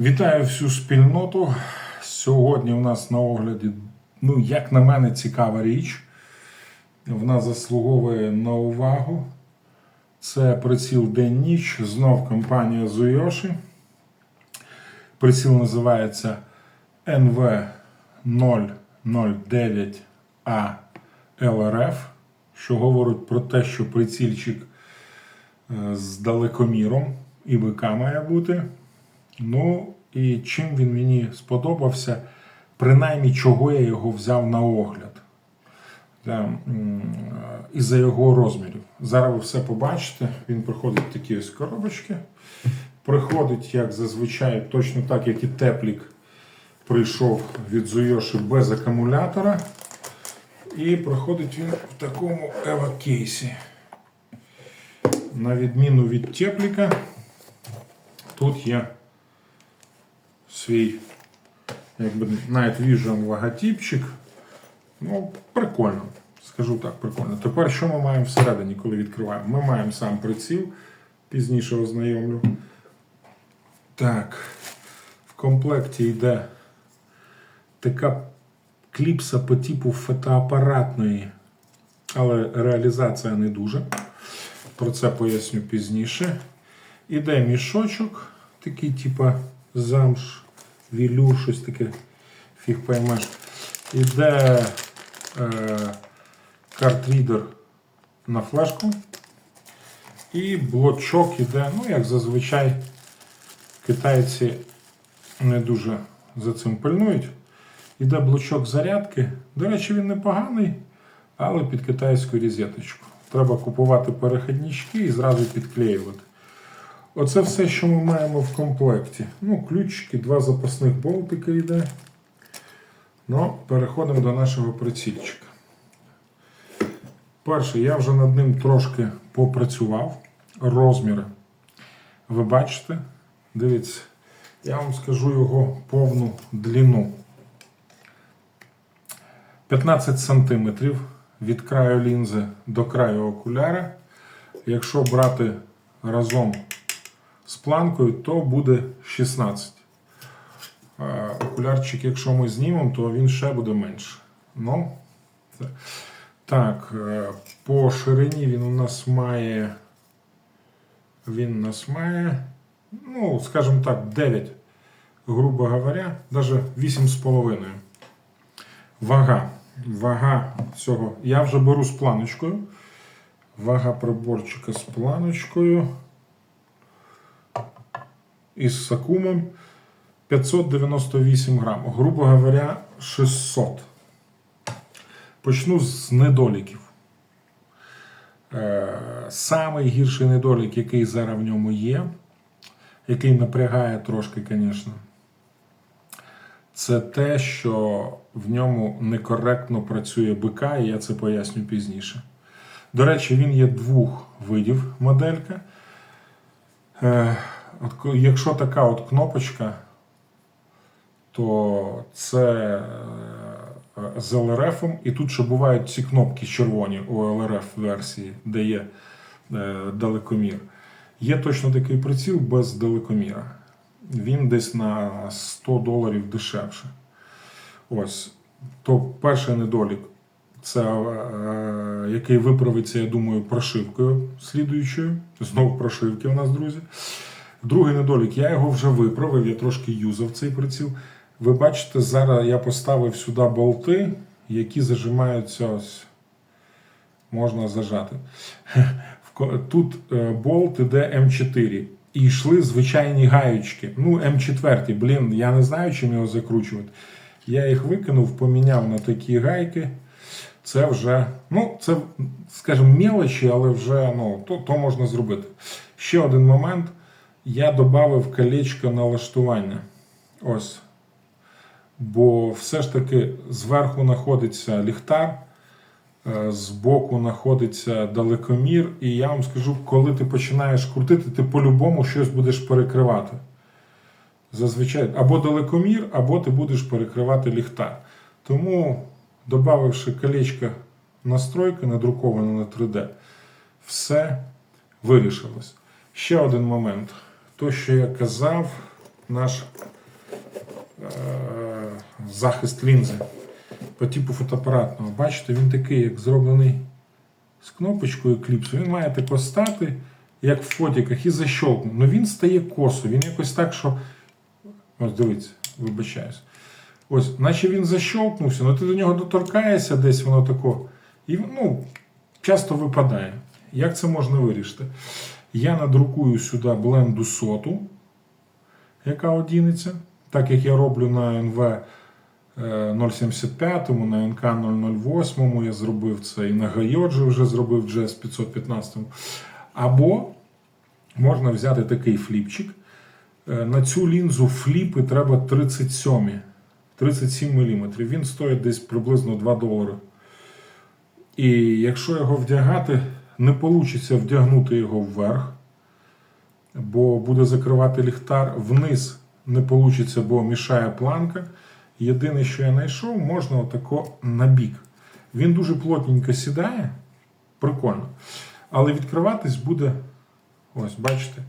Вітаю всю спільноту. Сьогодні у нас на огляді, ну, як на мене, цікава річ. Вона заслуговує на увагу. Це приціл день-ніч, знов компанія Zuyoshi. Приціл називається NV009A LRF, що говорить про те, що прицільчик е, з далекоміром і БК має бути. Ну, і чим він мені сподобався, принаймні, чого я його взяв на огляд. Та, м, із-за його розмірів. Зараз ви все побачите. Він приходить в такі ось коробочки. Приходить, як зазвичай, точно так, як і теплік прийшов від Зуйоші без акумулятора. І приходить він в такому ева-кейсі. На відміну від тепліка, тут є свій якби Night Vision логотипчик. Ну, прикольно. Скажу так, прикольно. Тепер що ми маємо всередині, коли відкриваємо? Ми маємо сам приціл, пізніше ознайомлю. Так, в комплекті йде така кліпса по типу фотоапаратної, але реалізація не дуже. Про це поясню пізніше. Іде мішочок, такий, типа замш, вілюр, щось таке, фіг поймеш. Іде е, картрідер на флешку. І блочок іде, ну, як зазвичай, китайці не дуже за цим пильнують. Іде блочок зарядки. До речі, він непоганий, але під китайську розеточку. Треба купувати перехіднички і зразу підклеювати. Оце все, що ми маємо в комплекті. Ну, ключики, два запасних болтика йде. Ну, переходимо до нашого прицільчика. Перше, я вже над ним трошки попрацював. Розміри. Ви бачите? Дивіться, я вам скажу його повну длину. 15 см від краю лінзи до краю окуляра. Якщо брати разом з планкою, то буде 16. Е, Окулярчик, якщо ми знімемо, то він ще буде менше. Ну. Так, е, по ширині він у нас має. Він у нас має, ну, скажімо так, 9, грубо говоря, навіть 8,5. Вага. Вага цього. Я вже беру з планочкою. Вага приборчика з планочкою. Із сакумом 598 грам. Грубо говоря, 600. Почну з недоліків. Е, Самий гірший недолік, який зараз в ньому є, який напрягає трошки, звісно, це те, що в ньому некоректно працює БК, і я це поясню пізніше. До речі, він є двох видів моделька. От, якщо така от кнопочка, то це е, з ЛРФ, і тут ще бувають ці кнопки червоні у ЛРФ версії, де є е, далекомір. Є точно такий приціл без далекоміра. Він десь на 100 доларів дешевше. Ось. То перший недолік це е, який виправиться, я думаю, прошивкою слідуючою. Знову прошивки у нас, друзі. Другий недолік, я його вже виправив, я трошки юзав цей приціл. Ви бачите, зараз я поставив сюди болти, які зажимаються ось. Можна зажати. Тут е, болт іде М4. І йшли звичайні гаючки. Ну, М4, блін, я не знаю, чим його закручувати. Я їх викинув, поміняв на такі гайки. Це вже, ну, це, скажімо, мелочі, але вже ну, то, то можна зробити. Ще один момент. Я додав колечко налаштування. Ось. Бо все ж таки зверху знаходиться ліхтар, е, збоку знаходиться далекомір, і я вам скажу, коли ти починаєш крутити, ти по-любому щось будеш перекривати. Зазвичай або далекомір, або ти будеш перекривати ліхтар. Тому, додавши колечко настройки, надруковане на 3D, все вирішилось. Ще один момент. То, що я казав, наш е, захист лінзи по типу фотоапаратного. Бачите, він такий, як зроблений з кнопочкою кліпсу. Він має тако стати, як в фотіках, і защолкнув. Ну він стає косо. Він якось так, що. Ось дивіться, вибачаюсь. Ось, наче він защолкнувся, але ти до нього доторкаєшся десь воно тако. І ну, часто випадає. Як це можна вирішити? Я надрукую сюди бленду соту, яка одінеться. Так як я роблю на НВ е, 075, на НК 008, я зробив це і на Гайоджі вже зробив GS 515. Або можна взяти такий фліпчик. Е, На цю лінзу фліпи треба 37, 37 мм. Він стоїть десь приблизно 2 долари. І якщо його вдягати, не вийде вдягнути його вверх, бо буде закривати ліхтар. Вниз не вийде, бо мішає планка. Єдине, що я знайшов, можна отако на бік. Він дуже плотненько сідає, прикольно. Але відкриватись буде, ось, бачите,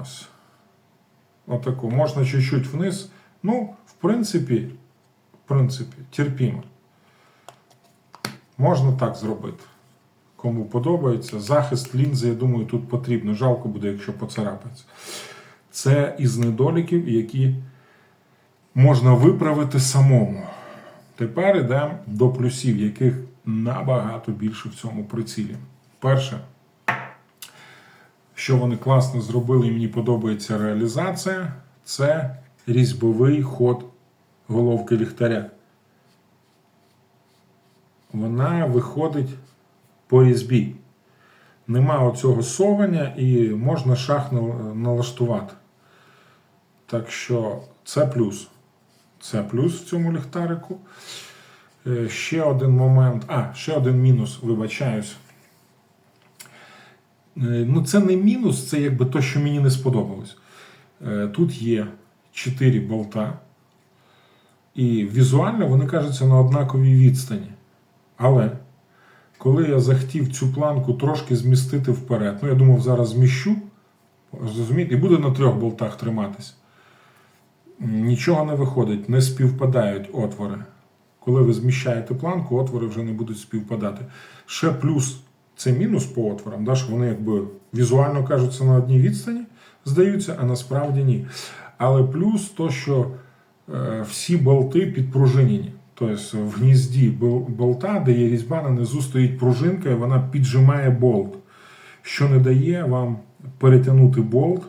ось. Отако. Можна чуть-чуть вниз. Ну, в принципі, в принципі, терпімо. Можна так зробити. Кому подобається. Захист лінзи, я думаю, тут потрібно. Жалко буде, якщо поцарапається. Це із недоліків, які можна виправити самому. Тепер йдемо до плюсів, яких набагато більше в цьому прицілі. Перше, що вони класно зробили, і мені подобається реалізація, це різьбовий ход головки ліхтаря. Вона виходить по різьбі. Нема оцього совання і можна шах налаштувати. Так що це плюс. Це плюс в цьому ліхтарику. Е, Ще один момент. А, ще один мінус, вибачаюсь. Е, Ну, це не мінус, це якби то, що мені не сподобалось. Е, Тут є 4 болта, і візуально вони кажуться на однаковій відстані. Але коли я захотів цю планку трошки змістити вперед, ну я думав, зараз зміщу, зрозумієте, і буде на трьох болтах триматись. Нічого не виходить, не співпадають отвори. Коли ви зміщаєте планку, отвори вже не будуть співпадати. Ще плюс це мінус по отворам, да, що вони якби візуально кажуться на одній відстані, здаються, а насправді ні. Але плюс то, що е, всі болти підпружинені. Тобто в гнізді болта, де є різьба, на низу стоїть пружинка, і вона піджимає болт, що не дає вам перетягнути болт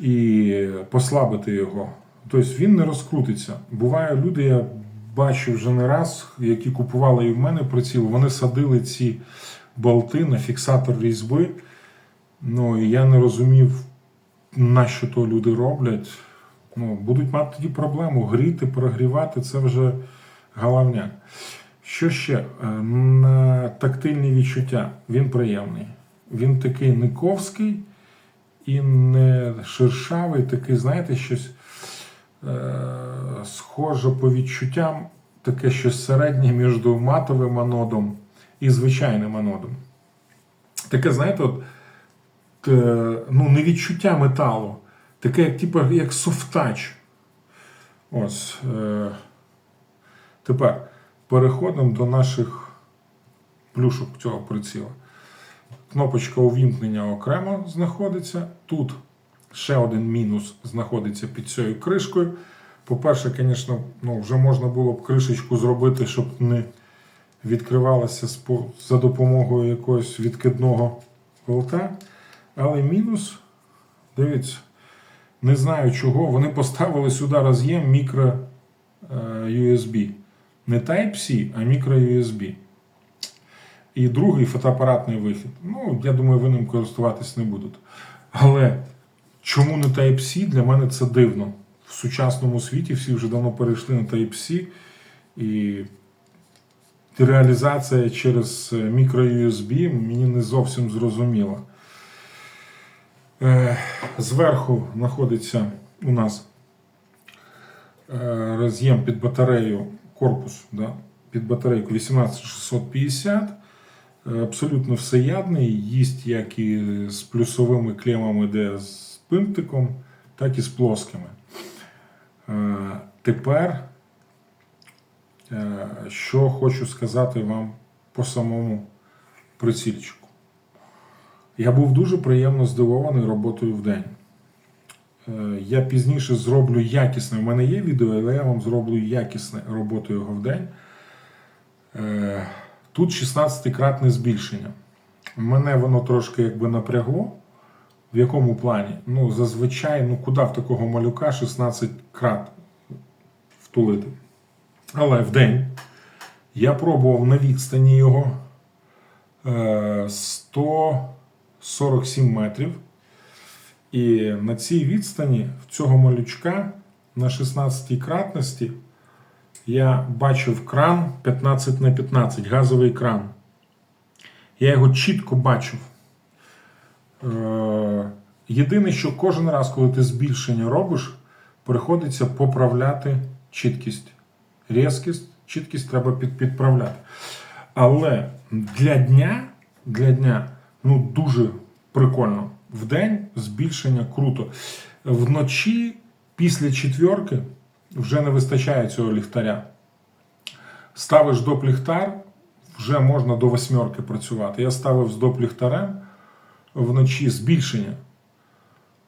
і послабити його. Тобто він не розкрутиться. Буває люди, я бачу вже не раз, які купували і в мене приціл, вони садили ці болти на фіксатор різьби. Ну і я не розумів, на що то люди роблять. Ну, будуть мати тоді проблему гріти, прогрівати це вже головняк. Що ще? Е, На тактильні відчуття він приємний. Він такий не ковський і не шершавий, такий, знаєте, щось е, схоже по відчуттям, таке щось середнє між матовим анодом і звичайним анодом. Таке, знаєте, от, е, ну, не відчуття металу, таке, як, типу, як софтач. Ось. Е, тепер переходимо до наших плюшок цього приціла. Кнопочка увімкнення окремо знаходиться. Тут ще один мінус знаходиться під цією кришкою. По-перше, звісно, ну, вже можна було б кришечку зробити, щоб не відкривалася за допомогою якогось відкидного болта. Але мінус, дивіться, не знаю чого, вони поставили сюди роз'єм мікро е, USB. Не Type-C, а мікро USB. І другий фотоапаратний вихід. Ну, я думаю, ви ним користуватись не будуть. Але чому не Type-C, для мене це дивно. В сучасному світі всі вже давно перейшли на Type-C. І реалізація через мікро USB мені не зовсім зрозуміла. Е, Зверху знаходиться у нас е, роз'єм під батарею, корпус да, під батарейку 18650. Е, Абсолютно всеядний, їсть як і з плюсовими клемами, де з пинтиком, так і з плоскими. Тепер, що хочу сказати вам по самому прицільчику. Я був дуже приємно здивований роботою в день. Е, я пізніше зроблю якісне. У мене є відео, але я вам зроблю якісне роботу його в день. Е, тут 16-кратне збільшення. Мене воно трошки якби напрягло. В якому плані? Ну, зазвичай, ну куди в такого малюка 16 крат втулити. Але в день я пробував на відстані його е, 100. 47 метрів. І на цій відстані в цього малючка на 16-й кратності я бачив кран 15 на 15, газовий кран. Я його чітко бачив. Е, єдине, що кожен раз, коли ти збільшення робиш, приходиться поправляти чіткість. Різкість, чіткість треба підправляти. Але для дня, для дня ну, дуже прикольно. В день збільшення круто. Вночі, після четверки, вже не вистачає цього ліхтаря. Ставиш доп ліхтар, вже можна до восьмерки працювати. Я ставив з доп ліхтарем вночі збільшення.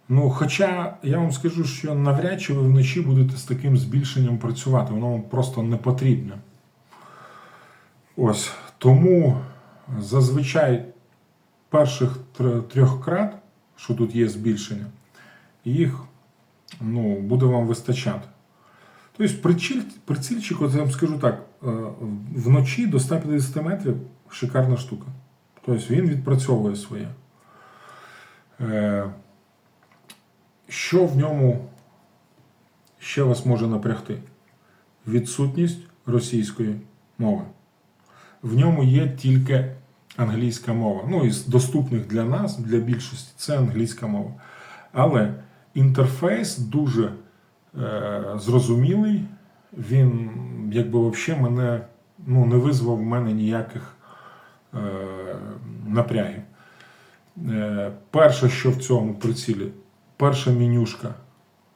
Ну, хоча я вам скажу, що навряд чи ви вночі будете з таким збільшенням працювати, воно вам просто не потрібне. Ось. Тому зазвичай перших трьох крат, що тут є збільшення, їх ну, буде вам вистачати. Тобто приціль, прицільчик, от я вам скажу так, е, вночі до 150 метрів шикарна штука. Тобто він відпрацьовує своє. Е, Що в ньому ще вас може напрягти? Відсутність російської мови. В ньому є тільки англійська мова. Ну, із доступних для нас, для більшості, це англійська мова. Але інтерфейс дуже е, зрозумілий. Він, якби взагалі, мене ну, не визвав в мене ніяких е, напрягів. Е, перше, що в цьому прицілі, перша менюшка,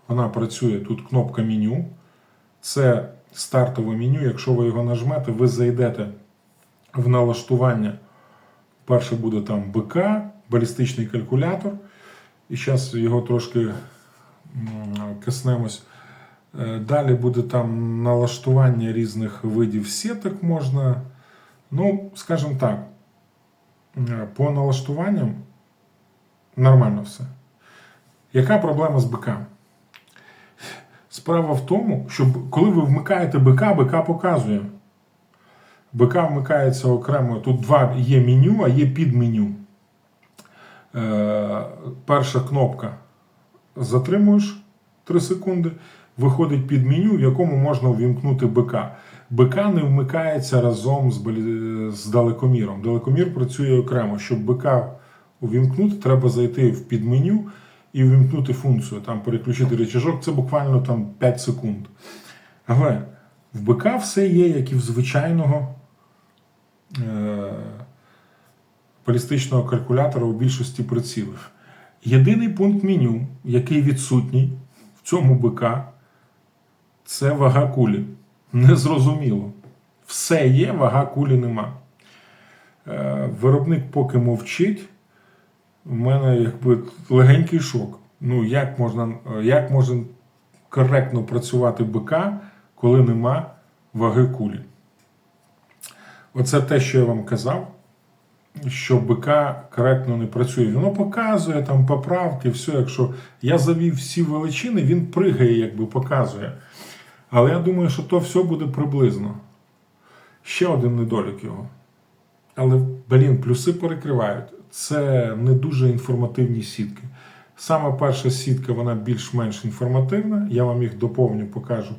вона працює тут кнопка меню. Це стартове меню. Якщо ви його нажмете, ви зайдете в налаштування. Перше буде там БК, балістичний калькулятор. І зараз його трошки м, коснемось. Е, Далі буде там налаштування різних видів сіток можна. Ну, скажімо так, е, по налаштуванням нормально все. Яка проблема з БК? Справа в тому, що коли ви вмикаєте БК, БК показує. БК вмикається окремо. Тут два є меню, а є підменю. Е, перша кнопка затримуєш 3 секунди, виходить під меню, в якому можна увімкнути БК. БК не вмикається разом з, з далекоміром. Далекомір працює окремо. Щоб БК увімкнути, треба зайти в підменю і увімкнути функцію, там переключити речажок. Це буквально там 5 секунд. Але в БК все є, як і в звичайного балістичного калькулятора у більшості прицілів. Єдиний пункт меню, який відсутній в цьому БК, це вага кулі. Незрозуміло. Все є, вага кулі нема. Е, Виробник поки мовчить. У мене якби легенький шок. Ну, як можна, як можна коректно працювати БК, коли нема ваги кулі? Оце те, що я вам казав, що БК коректно не працює. Воно показує там поправки, все. Якщо я завів всі величини, він пригає, якби показує. Але я думаю, що то все буде приблизно. Ще один недолік його. Але, блін, плюси перекривають. Це не дуже інформативні сітки. Саме перша сітка, вона більш-менш інформативна. Я вам їх доповню, покажу.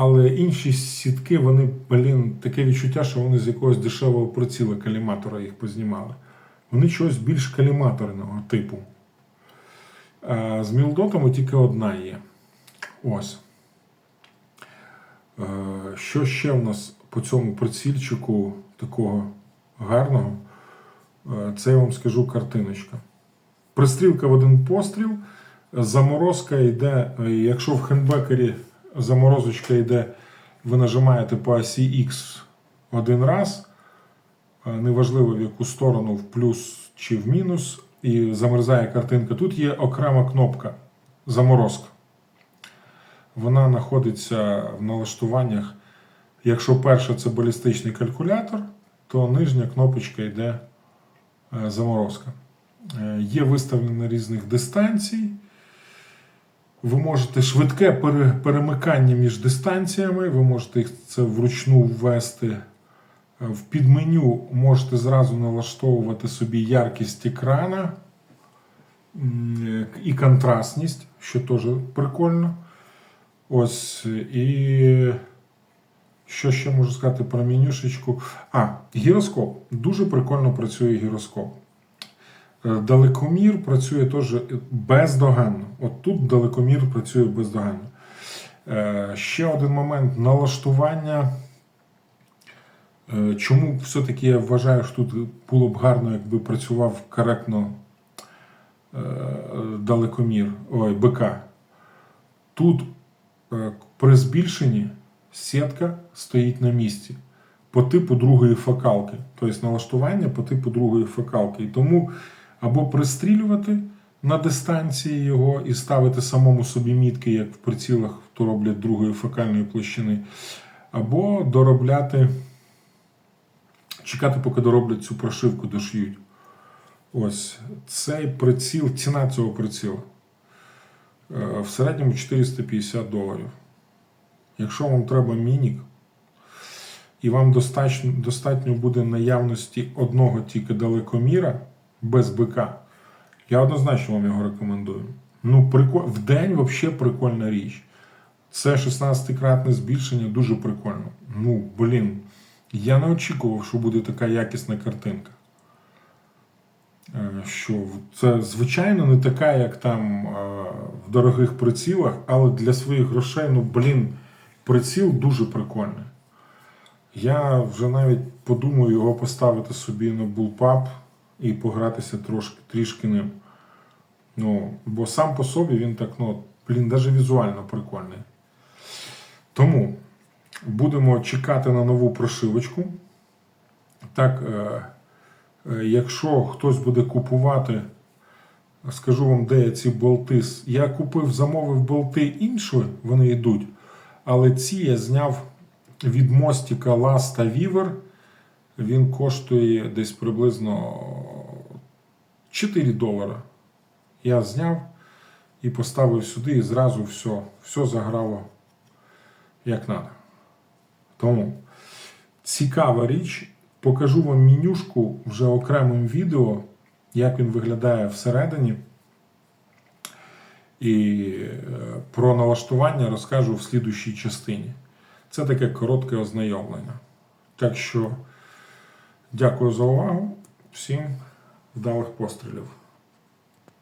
Е, Але інші сітки, вони, блін, таке відчуття, що вони з якогось дешевого приціла каліматора їх познімали. Вони чогось більш каліматорного типу. А з мілдотами тільки одна є. Ось. Е, Що ще в нас по цьому прицільчику такого гарного? Е, Це я вам скажу картиночка. Пристрілка в один постріл. Заморозка йде, е, якщо в хендбекері заморозочка йде, ви нажимаєте по осі X один раз, е, неважливо в яку сторону, в плюс чи в мінус, і замерзає картинка. Тут є окрема кнопка заморозка. Вона знаходиться в налаштуваннях. Якщо перша це балістичний калькулятор, то нижня кнопочка йде е, заморозка. Е, Є виставлено різних дистанцій. Ви можете швидке перемикання між дистанціями, ви можете їх це вручну ввести. Е, В підменю можете зразу налаштовувати собі яркість екрана е, і контрастність, що теж прикольно. Ось і що ще можу сказати про менюшечку? А, гіроскоп. Дуже прикольно працює гіроскоп. Е, Далекомір працює теж бездоганно. От тут далекомір працює бездоганно. Е, Ще один момент налаштування. Е, Чому все-таки я вважаю, що тут було б гарно, якби працював коректно далекомір, ой, БК. Тут при збільшенні сітка стоїть на місці по типу другої фокалки, тобто налаштування по типу другої фокалки. І тому або пристрілювати на дистанції його і ставити самому собі мітки, як в прицілах, то роблять другої фокальної площини, або доробляти, чекати, поки дороблять цю прошивку, дошиють. Ось цей приціл, ціна цього приціла е, в середньому 450 доларів. Якщо вам треба мінік, і вам достатньо, достатньо буде наявності одного тільки далекоміра без БК, я однозначно вам його рекомендую. Ну, приколь... В день взагалі прикольна річ. Це 16-кратне збільшення дуже прикольно. Ну, блін, я не очікував, що буде така якісна картинка. Е, Що це, звичайно, не така, як там е, в дорогих прицілах, але для своїх грошей, ну, блін, приціл дуже прикольний. Я вже навіть подумаю його поставити собі на bullpup і погратися трошки, трішки ним. Ну, бо сам по собі він так, ну, блін, навіть візуально прикольний. Тому будемо чекати на нову прошивочку. Так, е, е, якщо хтось буде купувати, скажу вам, де я ці болти. Я купив, замовив болти інші, вони йдуть. Але ці я зняв від мостика Lasta Viver. Він коштує десь приблизно 4 долара. Я зняв і поставив сюди, і зразу все, все заграло як треба. Тому цікава річ. Покажу вам менюшку вже окремим відео, як він виглядає всередині. І е, про налаштування розкажу в слідущій частині. Це таке коротке ознайомлення. Так що дякую за увагу. Всім вдалих пострілів.